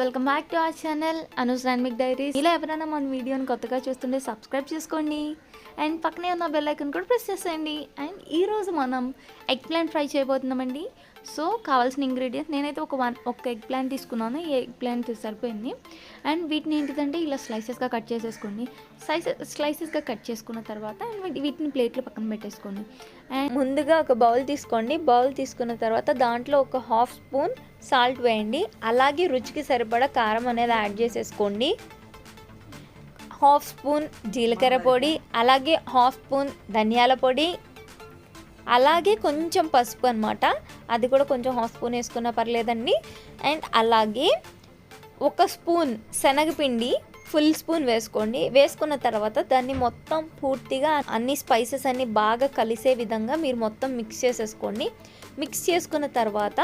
Welcome back to our channel Anu's డాన్మిక్ diaries. ఇలా ఎవరైనా మన వీడియోని కొత్తగా చూస్తుంటే సబ్స్క్రైబ్ చేసుకోండి. అండ్ పక్కనే ఉన్న బెల్ ఐకన్ కూడా ప్రెస్ చేసేయండి. అండ్ ఈరోజు మనం ఎగ్ ప్లాంట్ ఫ్రై చేయబోతున్నామండి. సో కావాల్సిన ఇంగ్రీడియంట్స్ నేనైతే ఒక వన్ ఒక ఎగ్ ప్లాంట్ తీసుకున్నాను. ఈ ఎగ్ ప్లాంట్ సరిపోయింది. అండ్ వీటిని ఏంటిదంటే ఇలా స్లైసెస్గా కట్ చేసేసుకోండి. స్లైసెస్ స్లైసెస్గా కట్ చేసుకున్న తర్వాత వీటిని ప్లేట్లో పక్కన పెట్టేసుకోండి. అండ్ ముందుగా ఒక బౌల్ తీసుకోండి. బౌల్ తీసుకున్న తర్వాత దాంట్లో ఒక హాఫ్ స్పూన్ సాల్ట్ వేయండి. అలాగే రుచికి సరిపడా కారం అనేది యాడ్ చేసేసుకోండి. హాఫ్ స్పూన్ జీలకర్ర పొడి అలాగే హాఫ్ స్పూన్ ధనియాల పొడి అలాగే కొంచెం పసుపు అనమాట అది కూడా కొంచెం హాఫ్ స్పూన్ వేసుకున్నా పర్లేదండి. అండ్ అలాగే ఒక స్పూన్ శనగపిండి ఫుల్ స్పూన్ వేసుకోండి. వేసుకున్న తర్వాత దాన్ని మొత్తం పూర్తిగా అన్ని స్పైసెస్ అన్ని బాగా కలిసే విధంగా మీరు మొత్తం మిక్స్ చేసేసుకోండి. మిక్స్ చేసుకున్న తర్వాత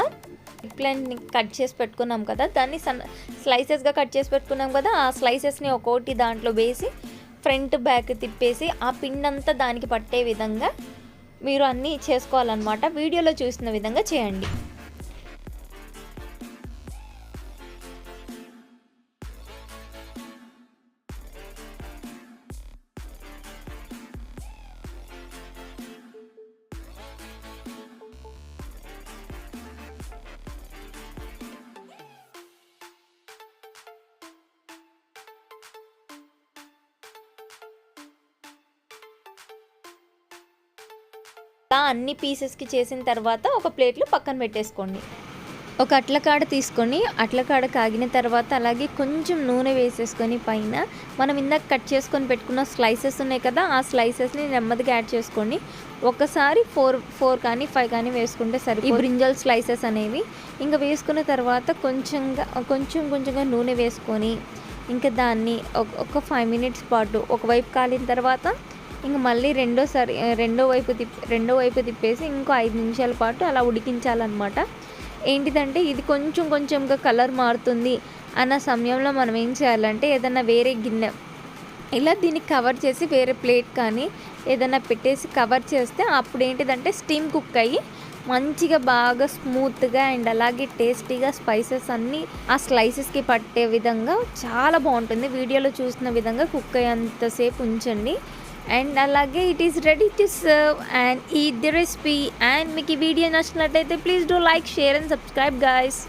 ప్లాంట్ని కట్ చేసి పెట్టుకున్నాం కదా దాన్ని సన్ స్లైసెస్గా కట్ చేసి పెట్టుకున్నాం కదా ఆ స్లైసెస్ని ఒక్కోటి దాంట్లో వేసి ఫ్రంట్ బ్యాక్ తిప్పేసి ఆ పిండి అంతా దానికి పట్టే విధంగా మీరు అన్నీ చేసుకోవాలన్నమాట. వీడియోలో చూసిన విధంగా చేయండి. అలా అన్ని పీసెస్కి చేసిన తర్వాత ఒక ప్లేట్లో పక్కన పెట్టేసుకోండి. ఒక అట్లకాడ తీసుకొని అట్లకాడ కాగిన తర్వాత అలాగే కొంచెం నూనె వేసేసుకొని పైన మనం ఇందాక కట్ చేసుకొని పెట్టుకున్న స్లైసెస్ ఉన్నాయి కదా ఆ స్లైసెస్ని నెమ్మదిగా యాడ్ చేసుకోండి. ఒకసారి ఫోర్ ఫోర్ కానీ ఫైవ్ కానీ వేసుకుంటే సరే ఈ బ్రింజల్ స్లైసెస్ అనేవి. ఇంకా వేసుకున్న తర్వాత కొంచెంగా కొంచెం కొంచెంగా నూనె వేసుకొని ఇంకా దాన్ని ఒక- ఒక ఫైవ్ మినిట్స్ పాటు ఒకవైపు కాలిన తర్వాత ఇంకా మళ్ళీ రెండోసారి రెండో వైపు తిప్పి రెండో వైపు తిప్పేసి ఇంకో ఐదు నిమిషాల పాటు అలా ఉడికించాలన్నమాట. ఏంటిదంటే ఇది కొంచెం కొంచెంగా కలర్ మారుతుంది అన్న సమయంలో మనం ఏం చేయాలంటే ఏదైనా వేరే గిన్నె ఇలా దీన్ని కవర్ చేసి వేరే ప్లేట్ కానీ ఏదైనా పెట్టేసి కవర్ చేస్తే అప్పుడు ఏంటిదంటే స్టీమ్ కుక్ అయ్యి మంచిగా బాగా స్మూత్గా అండ్ అలాగే టేస్టీగా స్పైసెస్ అన్నీ ఆ స్లైసెస్కి పట్టే విధంగా చాలా బాగుంటుంది. వీడియోలో చూసిన విధంగా కుక్ అయ్యేంతసేపు ఉంచండి. అండ్ అలాగే it is ready to serve and ఈ ది రెసిపీ అండ్ మీకు ఈ వీడియో నచ్చినట్లయితే please do like share and subscribe guys